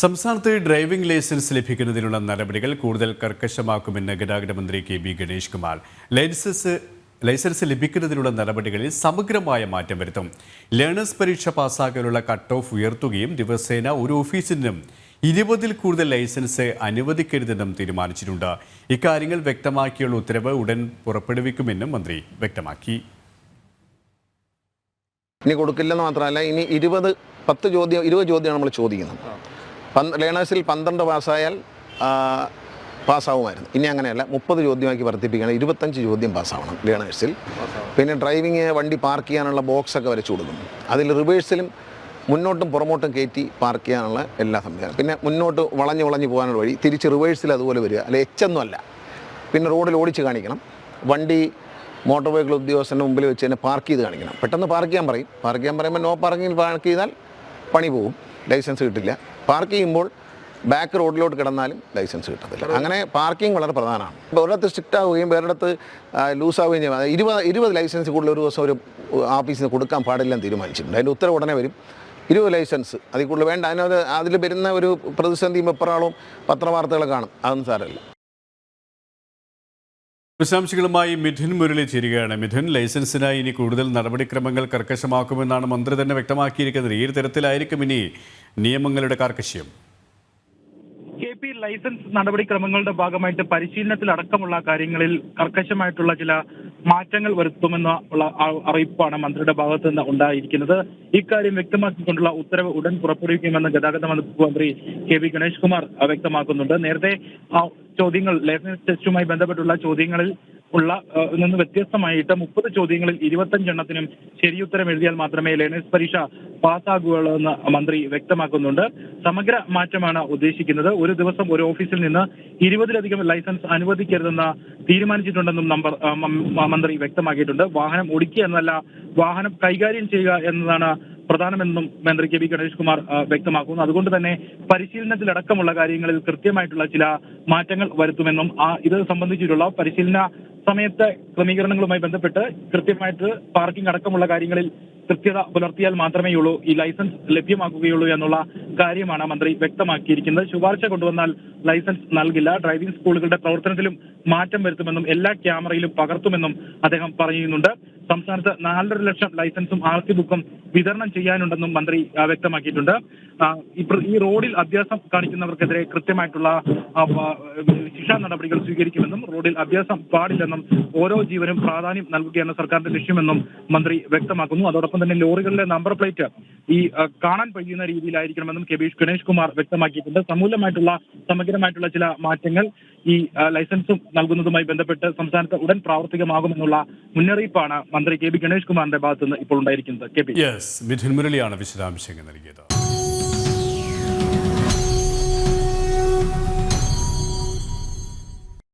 സംസ്ഥാനത്ത് driving licence ലഭിക്കുന്നതിനുള്ള നടപടികൾ കൂടുതൽ കർക്കശമാക്കുമെന്ന് ഗതാഗത മന്ത്രി K B Ganesh Kumar. License license ലഭിക്കുന്നതിനുള്ള നടപടികളിൽ സമഗ്രമായ മാറ്റം വരുത്തും. ലേണേഴ്സ് പരീക്ഷ പാസ്സാക്കാനുള്ള കട്ട് ഓഫ് ഉയർത്തുകയും ദിവസേന ഒരു ഓഫീസിനും ഇരുപതിൽ കൂടുതൽ ലൈസൻസ് അനുവദിക്കരുതെന്നും തീരുമാനിച്ചിട്ടുണ്ട്. ഇക്കാര്യങ്ങൾ വ്യക്തമാക്കിയുള്ള ഉത്തരവ് ഉടൻ പുറപ്പെടുവിക്കുമെന്നും മന്ത്രി വ്യക്തമാക്കി. ഇനി കൊടുക്കില്ലെന്ന് മാത്രമല്ല ഇനി ഇരുപത് പത്ത് ചോദ്യം ഇരുപത് ചോദ്യമാണ് നമ്മൾ ചോദിക്കുന്നത്. ലേണേഴ്സിൽ പന്ത്രണ്ട് പാസ്സായാൽ പാസ്സാവുമായിരുന്നു. ഇനി അങ്ങനെയല്ല മുപ്പത് ചോദ്യമാക്കി വർദ്ധിപ്പിക്കണം ഇരുപത്തഞ്ച് ചോദ്യം പാസ്സാവണം ലേണേഴ്സിൽ. പിന്നെ ഡ്രൈവിങ് വണ്ടി പാർക്ക് ചെയ്യാനുള്ള ബോക്സൊക്കെ വരച്ചു കൊടുക്കും അതിൽ റിവേഴ്സിലും മുന്നോട്ടും പുറമോട്ടും കയറ്റി പാർക്ക് ചെയ്യാനുള്ള എല്ലാ സംവിധാനം പിന്നെ മുന്നോട്ട് വളഞ്ഞ് വളഞ്ഞ് പോകാനുള്ള വഴി തിരിച്ച് റിവേഴ്സിൽ അതുപോലെ വരിക. അല്ലെ എച്ചൊന്നും അല്ല പിന്നെ റോഡിൽ ഓടിച്ച് കാണിക്കണം. വണ്ടി മോട്ടോർ വെഹിക്കിൾ ഉദ്യോഗസ്ഥന്റെ മുമ്പിൽ വെച്ച് തന്നെ പാർക്ക് ചെയ്ത് കാണിക്കണം. പെട്ടെന്ന് പാർക്ക് ചെയ്യാൻ പറയും. പാർക്ക് ചെയ്യാൻ പറയുമ്പോൾ നോ പാർക്കിങ്ങിൽ പാർക്ക് ചെയ്താൽ പണി പോകും ലൈസൻസ് കിട്ടില്ല. പാർക്ക് ചെയ്യുമ്പോൾ ബാക്ക് റോഡിലോട്ട് കിടന്നാലും ലൈസൻസ് കിട്ടത്തില്ല. അങ്ങനെ പാർക്കിംഗ് വളരെ പ്രധാനമാണ്. ഇപ്പോൾ ഒരിടത്ത് സ്ട്രിക്റ്റ് ആവുകയും വേറിടത്ത് ലൂസ് ആവുകയും ചെയ്യും. ഇരുപത് ഇരുപത് ലൈസൻസ് കൂടുതൽ ഒരു ദിവസം ഒരു ഓഫീസിന് കൊടുക്കാൻ പാടില്ലെന്ന് തീരുമാനിച്ചിട്ടുണ്ട്. അതിന്റെ ഉത്തരവ് ഉടനെ വരും. ഇരുപത് ലൈസൻസ് അതിൽ കൂടുതൽ വേണ്ട. അതിനത് അതിൽ വരുന്ന ഒരു പ്രതിസന്ധിയും വെപ്രാളവും പത്രവാർത്തകളെ കാണും. അതൊന്നും സാരമില്ല. വിശദാംശങ്ങളുമായി മിഥുൻ മുരളി ചേരുകയാണ്. മിഥുൻ ലൈസൻസിനായി ഇനി കൂടുതൽ നടപടിക്രമങ്ങൾ കർക്കശമാക്കുമെന്നാണ് മന്ത്രി തന്നെ വ്യക്തമാക്കിയിരിക്കുന്നത്. ഈ തരത്തിലായിരിക്കും ഇനി നിയമങ്ങളുടെ കാർക്കശ്യം. ലൈസൻസ് നടപടിക്രമങ്ങളുടെ ഭാഗമായിട്ട് പരിശീലനത്തിലടക്കമുള്ള കാര്യങ്ങളിൽ കർക്കശമായിട്ടുള്ള ചില മാറ്റങ്ങൾ വരുത്തുമെന്ന ഉള്ള അറിയിപ്പാണ് മന്ത്രിയുടെ ഭാഗത്ത് നിന്ന് ഉണ്ടായിരിക്കുന്നത്. ഇക്കാര്യം വ്യക്തമാക്കിക്കൊണ്ടുള്ള ഉത്തരവ് ഉടൻ പുറപ്പെടുവിക്കുമെന്ന് ഗതാഗത മന്ത്രി കെ വി ഗണേഷ് കുമാർ വ്യക്തമാക്കുന്നുണ്ട്. നേരത്തെ ചോദ്യങ്ങൾ ലൈസൻസ് ടെസ്റ്റുമായി ബന്ധപ്പെട്ടുള്ള ചോദ്യങ്ങളിൽ ഉള്ള നിന്ന് വ്യത്യസ്തമായിട്ട് മുപ്പത് ചോദ്യങ്ങളിൽ ഇരുപത്തഞ്ചെണ്ണത്തിനും ശരിയുത്തരം എഴുതിയാൽ മാത്രമേ ലേണേഴ്സ് പരീക്ഷ പാസ്സാകുകയുള്ളൂ എന്ന് മന്ത്രി വ്യക്തമാക്കുന്നുണ്ട്. സമഗ്ര മാറ്റമാണ് ഉദ്ദേശിക്കുന്നത്. ഒരു ദിവസം ഒരു ഓഫീസിൽ നിന്ന് ഇരുപതിലധികം ലൈസൻസ് അനുവദിക്കരുതെന്ന് തീരുമാനിച്ചിട്ടുണ്ടെന്നും നമ്പർ മന്ത്രി വ്യക്തമാക്കിയിട്ടുണ്ട്. വാഹനം ഓടിക്കുക എന്നല്ല വാഹനം കൈകാര്യം ചെയ്യുക എന്നതാണ് പ്രധാനമെന്നും മന്ത്രി കെ വി ഗണേഷ് കുമാർ വ്യക്തമാക്കുന്നു. അതുകൊണ്ട് തന്നെ പരിശീലനത്തിലടക്കമുള്ള കാര്യങ്ങളിൽ കൃത്യമായിട്ടുള്ള ചില മാറ്റങ്ങൾ വരുത്തുമെന്നും ആ ഇത് സംബന്ധിച്ചിട്ടുള്ള പരിശീലന സമയത്തെ ക്രമീകരണങ്ങളുമായി ബന്ധപ്പെട്ട് കൃത്യമായിട്ട് പാർക്കിംഗ് അടക്കമുള്ള കാര്യങ്ങളിൽ കൃത്യത പുലർത്തിയാൽ മാത്രമേ ഉള്ളൂ. ഈ ലൈസൻസ് ലഭ്യമാക്കുകയുള്ളൂ എന്നുള്ള കാര്യമാണ് മന്ത്രി വ്യക്തമാക്കിയിരിക്കുന്നത്. ശുപാർശ കൊണ്ടുവന്നാൽ ലൈസൻസ് നൽകില്ല. ഡ്രൈവിംഗ് സ്കൂളുകളുടെ പ്രവർത്തനത്തിലും മാറ്റം വരുത്തുമെന്നും എല്ലാ ക്യാമറയിലും പകർത്തുമെന്നും അദ്ദേഹം പറയുന്നുണ്ട് സംസ്ഥാനത്ത് നാലര ലക്ഷം ലൈസൻസും ആർ സി ബുക്കും വിതരണം ചെയ്യാനുണ്ടെന്നും മന്ത്രി വ്യക്തമാക്കിയിട്ടുണ്ട്. ഈ റോഡിൽ അഭ്യാസം കാണിക്കുന്നവർക്കെതിരെ കൃത്യമായിട്ടുള്ള ശിക്ഷാ നടപടികൾ സ്വീകരിക്കുമെന്നും റോഡിൽ അഭ്യാസം പാടില്ലെന്നും ഓരോ ജീവനും പ്രാധാന്യം നൽകുകയാണ് സർക്കാരിന്റെ ലക്ഷ്യമെന്നും മന്ത്രി വ്യക്തമാക്കുന്നു. അതോടൊപ്പം തന്നെ ലോറികളിലെ നമ്പർ പ്ലേറ്റ് ഈ കാണാൻ കഴിയുന്ന രീതിയിലായിരിക്കണമെന്നും കെ ബി ഗണേഷ് കുമാർ വ്യക്തമാക്കിയിട്ടുണ്ട്. സമൂലമായിട്ടുള്ള സമഗ്രമായിട്ടുള്ള ചില മാറ്റങ്ങൾ ഈ ലൈസൻസും നൽകുന്നതുമായി ബന്ധപ്പെട്ട് സംസ്ഥാനത്ത് ഉടൻ പ്രാവർത്തികമാകുമെന്നുള്ള മുന്നറിയിപ്പാണ് മന്ത്രി കെ ബി ഗണേഷ് കുമാറിന്റെ ഭാഗത്തുനിന്ന് ഇപ്പോൾ ഉണ്ടായിരിക്കുന്നത് കെ പി. യെസ് മിഥുൻ മുരളിയാണ് വിശദാംശങ്ങൾ നൽകിയത്.